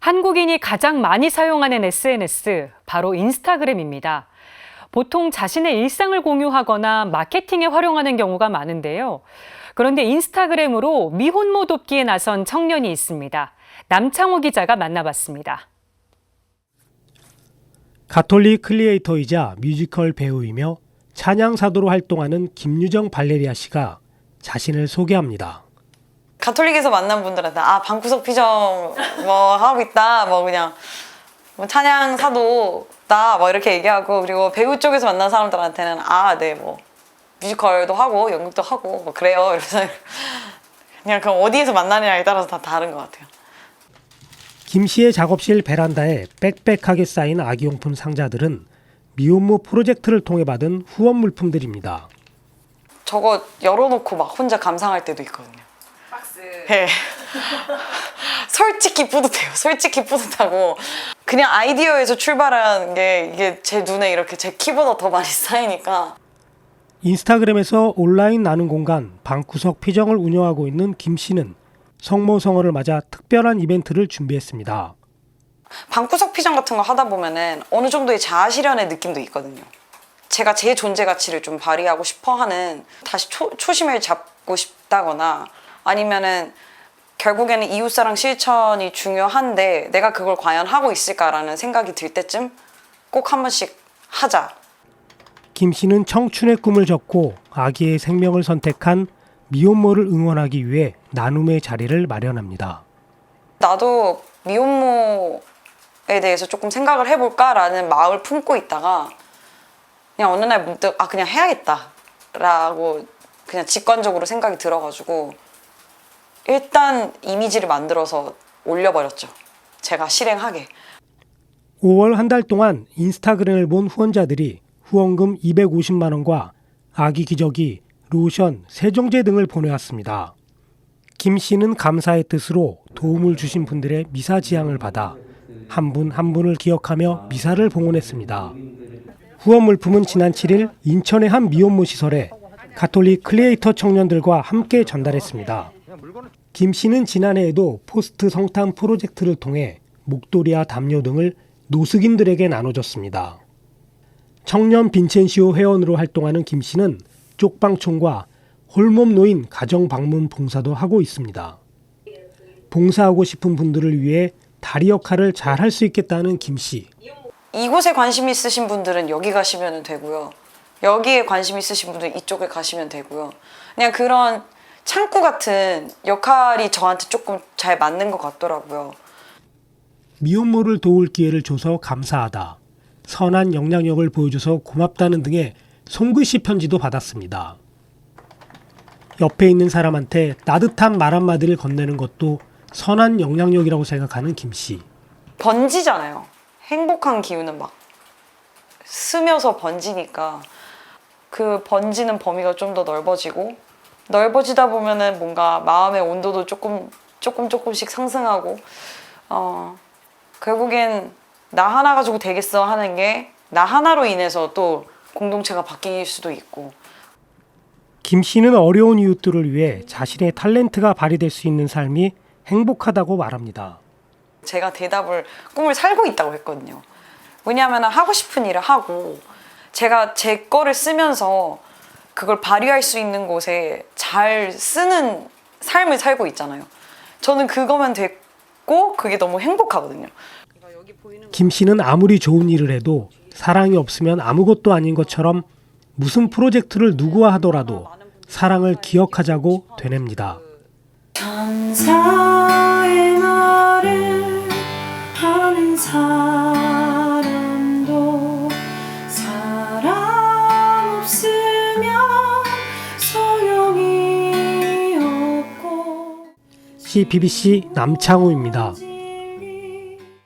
한국인이 가장 많이 사용하는 SNS, 바로 인스타그램입니다. 보통 자신의 일상을 공유하거나 마케팅에 활용하는 경우가 많은데요. 그런데 인스타그램으로 미혼모 돕기에 나선 청년이 있습니다. 남창호 기자가 만나봤습니다. 가톨릭 클리에이터이자 뮤지컬 배우이며 찬양 사도로 활동하는 김유정 발레리아 씨가 자신을 소개합니다. 가톨릭에서 만난 분들한테 아 방구석 피정 뭐 하고 있다 뭐 그냥 뭐 찬양 사도다 뭐 이렇게 얘기하고 그리고 배우 쪽에서 만난 사람들한테는 아 네 뭐 뮤지컬도 하고 연극도 하고 뭐 그래요 이러면서 그냥 그럼 어디에서 만나느냐에 따라서 다 다른 것 같아요. 김 씨의 작업실 베란다에 빽빽하게 쌓인 아기용품 상자들은 미혼모 프로젝트를 통해 받은 후원 물품들입니다. 저거 열어놓고 막 혼자 감상할 때도 있거든요. 예. 솔직히 뿌듯해요. 솔직히 뿌듯하고 그냥 아이디어에서 출발한 게 이게 제 눈에 이렇게 제 키보다 더 많이 쌓이니까 인스타그램에서 온라인 나눔 공간 방구석 피정을 운영하고 있는 김 씨는 성모성어를 맞아 특별한 이벤트를 준비했습니다. 방구석 피정 같은 거 하다 보면은 어느 정도의 자아 실현의 느낌도 있거든요. 제가 제 존재 가치를 좀 발휘하고 싶어 하는 다시 초, 초심을 잡고 싶다거나 아니면은 결국에는 이웃사랑 실천이 중요한데 내가 그걸 과연 하고 있을까라는 생각이 들 때쯤 꼭 한 번씩 하자. 김 씨는 청춘의 꿈을 접고 아기의 생명을 선택한 미혼모를 응원하기 위해 나눔의 자리를 마련합니다. 나도 미혼모에 대해서 조금 생각을 해볼까라는 마음을 품고 있다가 그냥 어느 날 문득 아 그냥 해야겠다라고 그냥 직관적으로 생각이 들어가지고 일단 이미지를 만들어서 올려버렸죠. 제가 실행하게. 5월 한 달 동안 인스타그램을 본 후원자들이 후원금 250만 원과 아기 기저귀, 로션, 세정제 등을 보내왔습니다. 김 씨는 감사의 뜻으로 도움을 주신 분들의 미사 지향을 받아 한 분한 분을 기억하며 미사를 봉헌했습니다. 후원 물품은 지난 7일 인천의 한 미혼모 시설에 가톨릭 클리에이터 청년들과 함께 전달했습니다. 김 씨는 지난해에도 포스트 성탄 프로젝트를 통해 목도리와 담요 등을 노숙인들에게 나눠줬습니다. 청년 빈첸시오 회원으로 활동하는 김 씨는 쪽방촌과 홀몸 노인 가정 방문 봉사도 하고 있습니다. 봉사하고 싶은 분들을 위해 다리 역할을 잘 할 수 있겠다는 김 씨. 이곳에 관심 있으신 분들은 여기 가시면 되고요. 여기에 관심 있으신 분들은 이쪽에 가시면 되고요. 그냥 그런 창구 같은 역할이 저한테 조금 잘 맞는 것 같더라고요. 미혼모를 도울 기회를 줘서 감사하다. 선한 영향력을 보여줘서 고맙다는 등의 손글씨 편지도 받았습니다. 옆에 있는 사람한테 따뜻한 말 한마디를 건네는 것도 선한 영향력이라고 생각하는 김 씨. 번지잖아요. 행복한 기운은 막 스며서 번지니까 그 번지는 범위가 좀 더 넓어지고 넓어지다 보면은 뭔가 마음의 온도도 조금 조금 조금씩 상승하고 어 결국엔 나 하나 가지고 되겠어 하는 게 나 하나로 인해서 또 공동체가 바뀔 수도 있고 김 씨는 어려운 이웃들을 위해 자신의 탤런트가 발휘될 수 있는 삶이 행복하다고 말합니다. 제가 대답을 꿈을 살고 있다고 했거든요. 왜냐하면 하고 싶은 일을 하고 제가 제 거를 쓰면서 그걸 발휘할 수 있는 곳에 잘 쓰는 삶을 살고 있잖아요. 저는 그거면 됐고 그게 너무 행복하거든요. 김 씨는 아무리 좋은 일을 해도 사랑이 없으면 아무것도 아닌 것처럼 무슨 프로젝트를 누구와 하더라도 사랑을 기억하자고 되냅니다. CBBC 남창우입니다.